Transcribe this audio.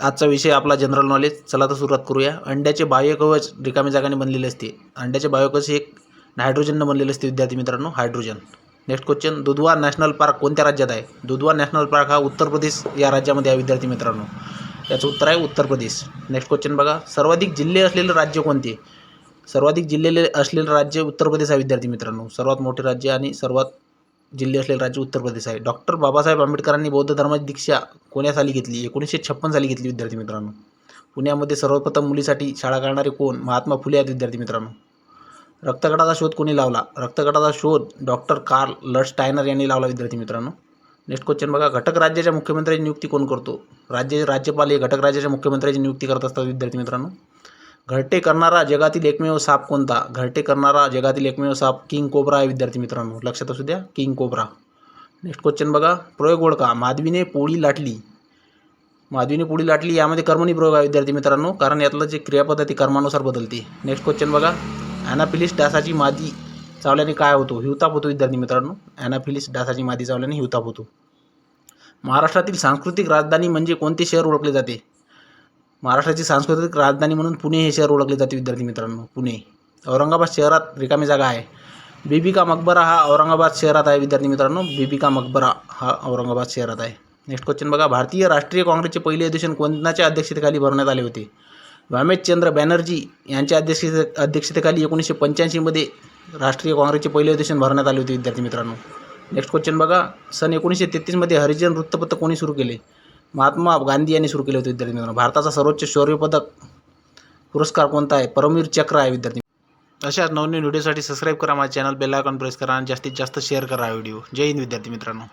आजचा विषय आपला जनरल नॉलेज चला तर सुरुवात करूया. अंड्याचे बाह्यकवच रिकामी जागाने बनलेले असते. अंड्याचे बाह्यकवच हे एक हायड्रोजननं बनलेले असते विद्यार्थी मित्रांनो. Hydrogen next question Dudhwa national park कोणत्या राज्यात आहे? दुधवा नॅशनल पार्क हा उत्तर प्रदेश या राज्यामध्ये आहे विद्यार्थी मित्रांनो. याचं उत्तर आहे उत्तर प्रदेश. नेक्स्ट क्वेश्चन बघा. सर्वाधिक जिल्हे असलेले राज्य कोणते? सर्वाधिक जिल्हे असलेले राज्य उत्तर प्रदेश आहे विद्यार्थी मित्रांनो. सर्वात मोठे राज्य आणि सर्वात जिल्हे असलेले राज्य उत्तर प्रदेश आहे. डॉक्टर बाबासाहेब आंबेडकरांनी बौद्ध धर्माची दीक्षा कोण्या साली घेतली? एकोणीसशे छप्पन साली घेतली विद्यार्थी मित्रांनो. पुण्यामध्ये सर्वप्रथम मुलीसाठी शाळा काढणारे कोण? महात्मा फुले आहेत विद्यार्थी मित्रांनो. रक्तगटाचा शोध कोणी लावला? रक्तगटाचा शोध डॉक्टर कार्ल लडस्टायनर यांनी लावला विद्यार्थी मित्रांनो. नेक्स्ट क्वेश्चन बघा. घटक राज्याच्या मुख्यमंत्र्याची नियुक्ती कोण करतो? राज्य राज्यपाल हे घटक राज्याच्या मुख्यमंत्र्याची नियुक्ती करत असतात विद्यार्थी मित्रांनो. घरटे करणारा जगातील एकमेव साप कोणता? घरटे करणारा जगातील एकमेव साप किंग कोब्रा आहे विद्यार्थी मित्रांनो. लक्षात असू द्या किंग कोब्रा. नेक्स्ट क्वेश्चन बघा. प्रयोग ओळखा. माधवीने पोळी लाटली. माधवीने पोळी लाटली यामध्ये कर्मणी प्रयोग आहे विद्यार्थी मित्रांनो. कारण यातलं जे क्रियापद आहे ते कर्मानुसार बदलते. नेक्स्ट क्वेश्चन बघा. ॲनाफिलिस डासाची मादी चावल्याने काय होतो? हिवताप होतो विद्यार्थी मित्रांनो. ॲनाफिलिस डासाची मादी चावल्याने हिवताप होतो. महाराष्ट्रातील सांस्कृतिक राजधानी म्हणजे कोणते शहर ओळखले जाते? महाराष्ट्राची सांस्कृतिक राजधानी म्हणून पुणे हे शहर ओळखले जाते विद्यार्थी मित्रांनो. पुणे. औरंगाबाद शहरात रिकामी जागा आहे. बीबिका मकबरा हा औरंगाबाद शहरात आहे विद्यार्थी मित्रांनो. बीबिका मकबरा हा औरंगाबाद शहरात आहे. नेक्स्ट क्वेश्चन बघा. भारतीय राष्ट्रीय काँग्रेसचे पहिले अधिवेशन कोणाच्या अध्यक्षतेखाली भरवण्यात आले होते? वामेशचंद्र बॅनर्जी यांच्या अध्यक्षते अध्यक्षतेखाली एकोणीसशे पंच्याऐंशीमध्ये राष्ट्रीय काँग्रेसचे पहिले अधिवेशन भरण्यात आले होते विद्यार्थी मित्रांनो. नेक्स्ट क्वेश्चन बघा. सन एकोणीसशे तेहतीसमध्ये हरिजन वृत्तपत्र कोणी सुरू केले? महात्मा गांधी यांनी सुरू केले होते विद्यार्थी मित्रांनो. भारताचा सर्वोच्च शौर्य पदक पुरस्कार कोणता आहे? परमवीर चक्र आहे विद्यार्थी अशाच नवनवीन व्हिडिओसाठी सबस्क्राईब करा माझ्या चॅनल बेल आयकॉन प्रेस करा आणि जास्तीत जास्त शेअर करा व्हिडिओ जय हिंद विद्यार्थी मित्रांनो.